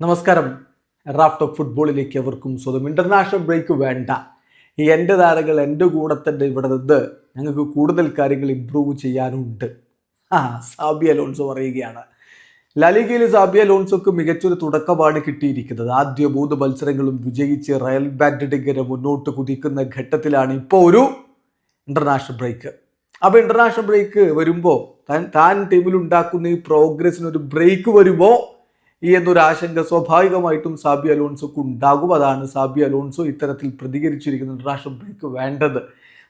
നമസ്കാരം. Raft of ഫുട്ബോളിലേക്ക് അവർക്കും സ്വന്തം ഇന്റർനാഷണൽ ബ്രേക്ക് വേണ്ട. എന്റെ താരങ്ങൾ എന്റെ കൂടെ തന്നെ ഇവിടെ നിന്ന് ഞങ്ങൾക്ക് കൂടുതൽ കാര്യങ്ങൾ ഇമ്പ്രൂവ് ചെയ്യാനുണ്ട്. ആ സാബി അലോൺസോ പറയുകയാണ്. ലാലിഗയിൽ സാബിയ അലോൺസോക്ക് മികച്ചൊരു തുടക്കമാണ് കിട്ടിയിരിക്കുന്നത്. ആദ്യ മൂന്ന് മത്സരങ്ങളും വിജയിച്ച് റയൽ ബാൻഡിഡിങ്ങനെ മുന്നോട്ട് കുതിക്കുന്ന ഘട്ടത്തിലാണ് ഇപ്പോൾ ഒരു ഇന്റർനാഷണൽ ബ്രേക്ക്. അപ്പോൾ ഇന്റർനാഷണൽ ബ്രേക്ക് വരുമ്പോൾ താൻ താൻ ടീമിൽ ഉണ്ടാക്കുന്ന ഈ പ്രോഗ്രസ്സിന് ഒരു ബ്രേക്ക് വരുമ്പോൾ ഈ എന്നൊരു ആശങ്ക സ്വാഭാവികമായിട്ടും സാബി അലോൺസോക്ക് ഉണ്ടാകും. അതാണ് സാബി അലോൺസോ ഇത്തരത്തിൽ പ്രതികരിച്ചിരിക്കുന്ന ഇന്റർനാഷണൽ ബ്രേക്ക് വേണ്ടത്.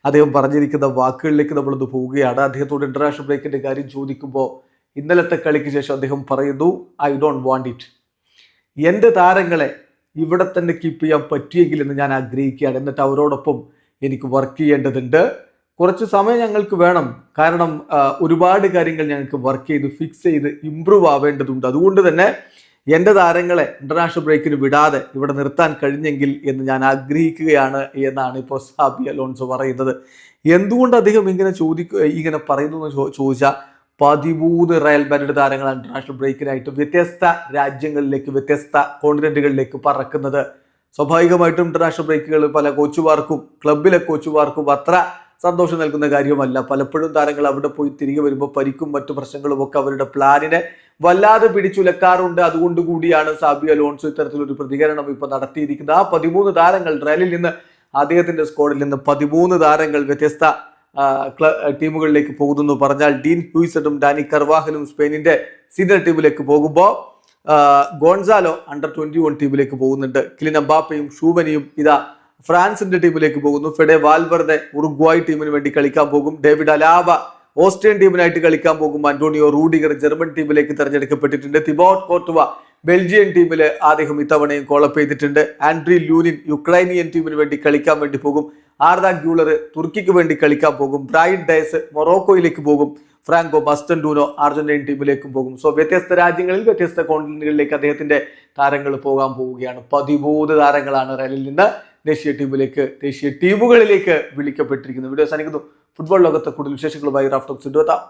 അദ്ദേഹം പറഞ്ഞിരിക്കുന്ന വാക്കുകളിലേക്ക് നമ്മളൊന്ന് പോവുകയാണ്. അദ്ദേഹത്തോട് ഇന്റർനാഷണൽ ബ്രേക്കിന്റെ കാര്യം ചോദിക്കുമ്പോൾ ഇന്നലത്തെ കളിക്ക് ശേഷം അദ്ദേഹം പറയുന്നു ഐ ഡോണ്ട് വാണ്ട് ഇറ്റ് എന്റെ താരങ്ങളെ ഇവിടെ തന്നെ കീപ്പ് ചെയ്യാൻ പറ്റിയെങ്കിൽ എന്ന് ഞാൻ ആഗ്രഹിക്കുകയാണ്. എന്നിട്ട് അവരോടൊപ്പം എനിക്ക് വർക്ക് ചെയ്യേണ്ടതുണ്ട്. കുറച്ച് സമയം ഞങ്ങൾക്ക് വേണം. കാരണം ഒരുപാട് കാര്യങ്ങൾ ഞങ്ങൾക്ക് വർക്ക് ചെയ്ത് ഫിക്സ് ചെയ്ത് ഇമ്പ്രൂവ് ആവേണ്ടതുണ്ട്. അതുകൊണ്ട് തന്നെ എന്റെ താരങ്ങളെ ഇന്റർനാഷണൽ ബ്രേക്കിന് വിടാതെ ഇവിടെ നിർത്താൻ കഴിഞ്ഞെങ്കിൽ എന്ന് ഞാൻ ആഗ്രഹിക്കുകയാണ് എന്നാണ് ഇപ്പോൾ സാബി അലോൺസോ പറയുന്നത്. എന്തുകൊണ്ട് അദ്ദേഹം ഇങ്ങനെ ചോദിക്കുക ഇങ്ങനെ പറയുന്നു എന്ന് ചോദിച്ചാൽ പതിമൂന്ന് റയൽ മാഡ്രിഡ് താരങ്ങൾ ഇന്റർനാഷണൽ ബ്രേക്കിനായിട്ട് വ്യത്യസ്ത രാജ്യങ്ങളിലേക്ക് വ്യത്യസ്ത കോണ്ടിനെന്റുകളിലേക്ക് പറക്കുന്നത്. സ്വാഭാവികമായിട്ടും ഇന്റർനാഷണൽ ബ്രേക്കുകൾ പല കോച്ചുമാർക്കും ക്ലബിലെ കോച്ചുമാർക്കും അത്ര സന്തോഷം നൽകുന്ന കാര്യമല്ല പലപ്പോഴും താരങ്ങൾ അവിടെ പോയി തിരികെ വരുമ്പോൾ പരിക്കും മറ്റു പ്രശ്നങ്ങളും ഒക്കെ അവരുടെ പ്ലാനിനെ വല്ലാതെ പിടിച്ചുലക്കാറുണ്ട്. അതുകൊണ്ട് കൂടിയാണ് സാബി അലോൺസോ ഇത്തരത്തിലൊരു പ്രതികരണം ഇപ്പൊ നടത്തിയിരിക്കുന്നത്. ആ പതിമൂന്ന് താരങ്ങൾ റയലിൽ നിന്ന് അദ്ദേഹത്തിന്റെ സ്ക്വാഡിൽ നിന്ന് പതിമൂന്ന് താരങ്ങൾ വ്യത്യസ്ത ടീമുകളിലേക്ക് പോകുന്നു. പറഞ്ഞാൽ ഡീൻ ഹ്യൂസറ്റും ഡാനി കർവാഹലും സ്പെയിനിന്റെ സീനിയർ ടീമിലേക്ക് പോകുമ്പോൾ ഗോൺസാലോ അണ്ടർ ട്വന്റി വൺ ടീമിലേക്ക് പോകുന്നുണ്ട്. കിലിൻ അബാപ്പയും ഷൂബനിയും ഇതാ ഫ്രാൻസിന്റെ ടീമിലേക്ക് പോകുന്നു. ഫെഡെ വാൽവർദെ ഉറുഗ്വായ് ടീമിന് വേണ്ടി കളിക്കാൻ പോകും. ഡേവിഡ് അലാവ ഓസ്ട്രിയൻ ടീമിനായിട്ട് കളിക്കാൻ പോകും. അന്റോണിയോ റൂഡിഗർ ജർമ്മൻ ടീമിലേക്ക് തെരഞ്ഞെടുക്കപ്പെട്ടിട്ടുണ്ട്. തിബോട്ട് കോർട്ടുവ ബെൽജിയൻ ടീമിൽ അദ്ദേഹം ഇത്തവണയും കോളപ്പ് ചെയ്തിട്ടുണ്ട്. ആൻഡ്രി ലൂനിൻ യുക്രൈനിയൻ ടീമിന് വേണ്ടി കളിക്കാൻ വേണ്ടി പോകും. ആർദ ഗ്യൂളർ തുർക്കിക്ക് വേണ്ടി കളിക്കാൻ പോകും. ബ്രൈൻ ഡയസ് മൊറോക്കോയിലേക്ക് പോകും. ഫ്രാങ്കോ ബസ്റ്റൻഡൂനോ അർജന്റീൻ ടീമിലേക്കും പോകും. സോ വ്യത്യസ്ത രാജ്യങ്ങളിൽ വ്യത്യസ്ത കോണ്ടിനുകളിലേക്ക് അദ്ദേഹത്തിന്റെ താരങ്ങൾ പോകാൻ പോവുകയാണ്. പതിമൂന്ന് താരങ്ങളാണ് റയലിൽ നിന്ന് ദേശീയ ടീമിലേക്ക് ദേശീയ ടീമുകളിലേക്ക് വിളിക്കപ്പെട്ടിരിക്കുന്നത് വീഡിയോ സാധിക്കുന്നു ഫുട്ബോൾ ലോകത്തെ കൂടുതൽ വിശേഷങ്ങളുമായി റാഫ്റ്റോക്സ് ഇടുവത്താം